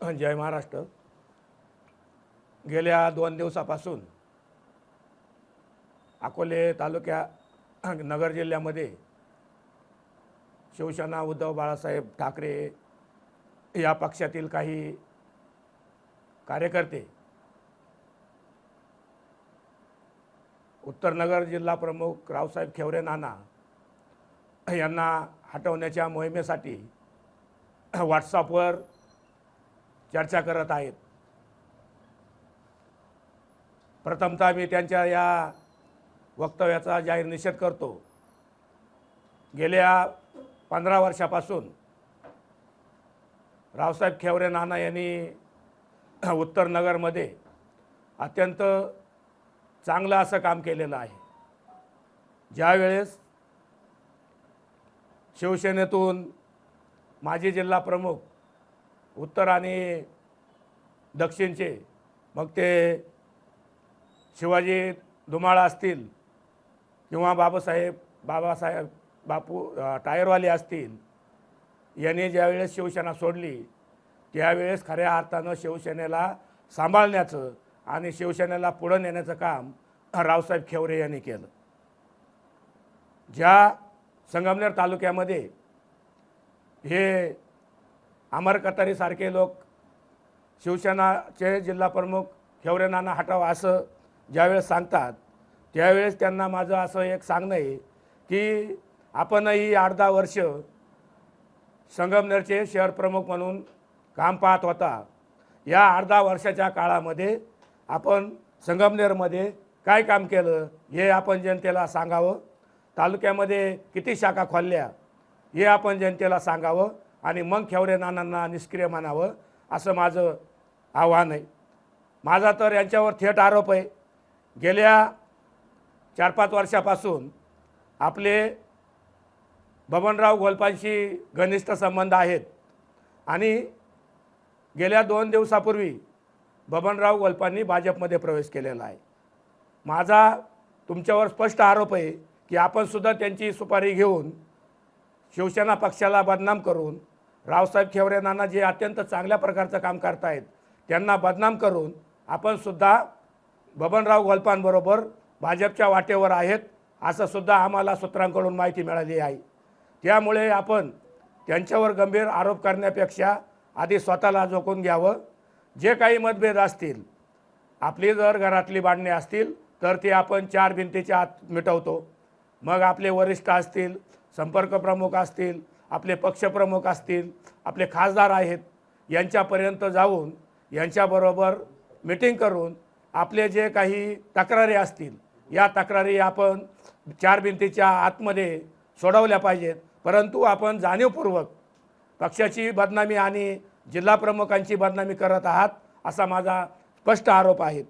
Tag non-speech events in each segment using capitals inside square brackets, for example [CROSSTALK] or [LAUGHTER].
जय महाराष्ट्र. गेल्या दोन दिवसापासून अकोले तालुक्या नगर जिल्ह्यामध्ये शिवसेना उद्धव बाळासाहेब ठाकरे या पक्षातील काही कार्यकर्ते उत्तरनगर जिल्हा प्रमुख रावसाहेब खेवरे नाना यांना हटवण्याच्या मोहिमेसाठी व्हॉट्सअपवर चर्चा करत आहेत. प्रथमतः मी त्यांच्या या वक्तव्याचा जाहीर निषेध करतो. गेल्या पंधरा वर्षापासून रावसाहेब खेवरे नाना यांनी [CLEARS THROAT] उत्तर नगरमध्ये अत्यंत चांगलं असं काम केलेलं आहे. ज्यावेळेस शिवसेनेतून माजी जिल्हा प्रमुख उत्तर आणि दक्षिणचे. मग ते शिवाजी धुमाळा असतील किंवा बाबासाहेब बाबासाहेब बापू टायरवाले असतील यांनी ज्यावेळेस शिवसेना सोडली त्यावेळेस खऱ्या अर्थानं शिवसेनेला सांभाळण्याचं आणि शिवसेनेला पुढं नेण्याचं काम रावसाहेब खेवरे यांनी केलं. ज्या संगमनेर तालुक्यामध्ये हे अमर कतारीसारखे लोक शिवसेनाचे जिल्हा प्रमुख खेवरे नाना हटावा असं ज्यावेळेस सांगतात त्यावेळेस त्यांना माझं असं एक सांगणं आहे की आपणही आठ दहा वर्ष संगमनेरचे शहर प्रमुख म्हणून काम पाहत होता. या आठ दहा वर्षाच्या काळामध्ये आपण संगमनेरमध्ये काय काम केलं हे आपण जनतेला सांगावं. तालुक्यामध्ये किती शाखा खोलल्या हे आपण जनतेला सांगावं. आणि मग खेवरे नानांना निष्क्रिय मानावं असं माझं आव्हान आहे. माझा तर यांच्यावर थेट आरोप आहे. गेल्या चार पाच वर्षापासून आपले बबनराव गोलपांशी घनिष्ठ संबंध आहेत. आणि गेल्या दोन दिवसापूर्वी बबनराव गोलपांनी भाजपमध्ये प्रवेश केलेला आहे. माझा तुमच्यावर स्पष्ट आरोप आहे की आपणसुद्धा त्यांची सुपारी घेऊन शिवसेना पक्षाला बदनाम करून रावसाहेब खेवरे नाना जे अत्यंत चांगल्या प्रकारचं काम करतायत त्यांना बदनाम करून आपण सुद्धा बबनराव गोलपांबरोबर भाजपच्या वाटेवर आहेत असं सुद्धा आम्हाला सूत्रांकडून माहिती मिळाली आहे. त्यामुळे आपण त्यांच्यावर गंभीर आरोप करण्यापेक्षा आधी स्वतःला जोखून घ्यावं. जे काही मतभेद असतील आपली जर घरातली बांधणी असतील तर ते आपण चार भिंतीच्या आत मिटवतो. मग आपले वरिष्ठ असतील संपर्क प्रमुख असतील आपले पक्षप्रमुख असतील आपले खासदार आहेत यांच्यापर्यंत जाऊन यांच्याबरोबर मिटिंग करून आपले जे काही तक्रारी असतील या तक्रारी आपण चार भिंतीच्या आतमध्ये सोडवल्या पाहिजेत. परंतु आपण जाणीवपूर्वक पक्षाची बदनामी आणि जिल्हा प्रमुखांची बदनामी करत आहात असा माझा स्पष्ट आरोप आहे.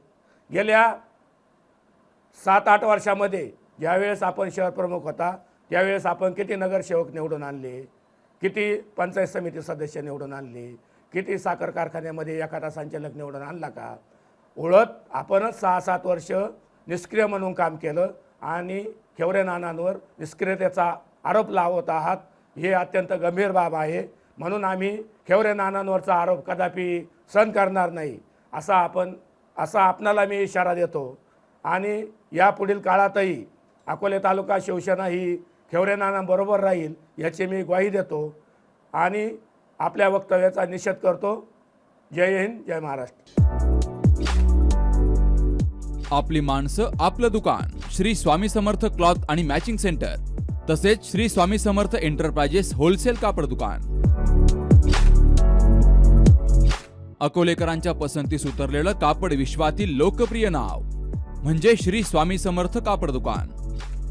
गेल्या सात आठ वर्षामध्ये ज्यावेळेस आपण शहर प्रमुख होता त्यावेळेस आपण किती नगरसेवक निवडून आणले? किती पंचायत समिती सदस्य निवडून आणले? किती साखर कारखान्यामध्ये एखादा संचालक निवडून आणला का? ओळख आपणच सहा सात वर्ष निष्क्रिय म्हणून काम केलं आणि खेवरे नानांवर निष्क्रियतेचा आरोप लावत आहात. हे अत्यंत गंभीर बाब आहे. म्हणून आम्ही खेवरे नानांवरचा आरोप कदापि सहन करणार नाही. असा आपण असा आपणाला मी इशारा देतो. आणि यापुढील काळातही अकोले तालुका शिवसेना ही नाना बरोबर राहील याची मी ग्वाही देतो आणि आपल्या वक्तव्याचा निषेध करतो. जय हिंद जय महाराष्ट्र. आपली माणसं आपलं दुकान. श्री स्वामी समर्थ क्लॉथ आणि मॅचिंग सेंटर. तसेच श्री स्वामी समर्थ एंटरप्राइजेस होलसेल कापड दुकान. अकोलेकरांच्या पसंतीस उतरलेलं कापड विश्वातील लोकप्रिय नाव. म्हणजे श्री स्वामी समर्थ कापड दुकान.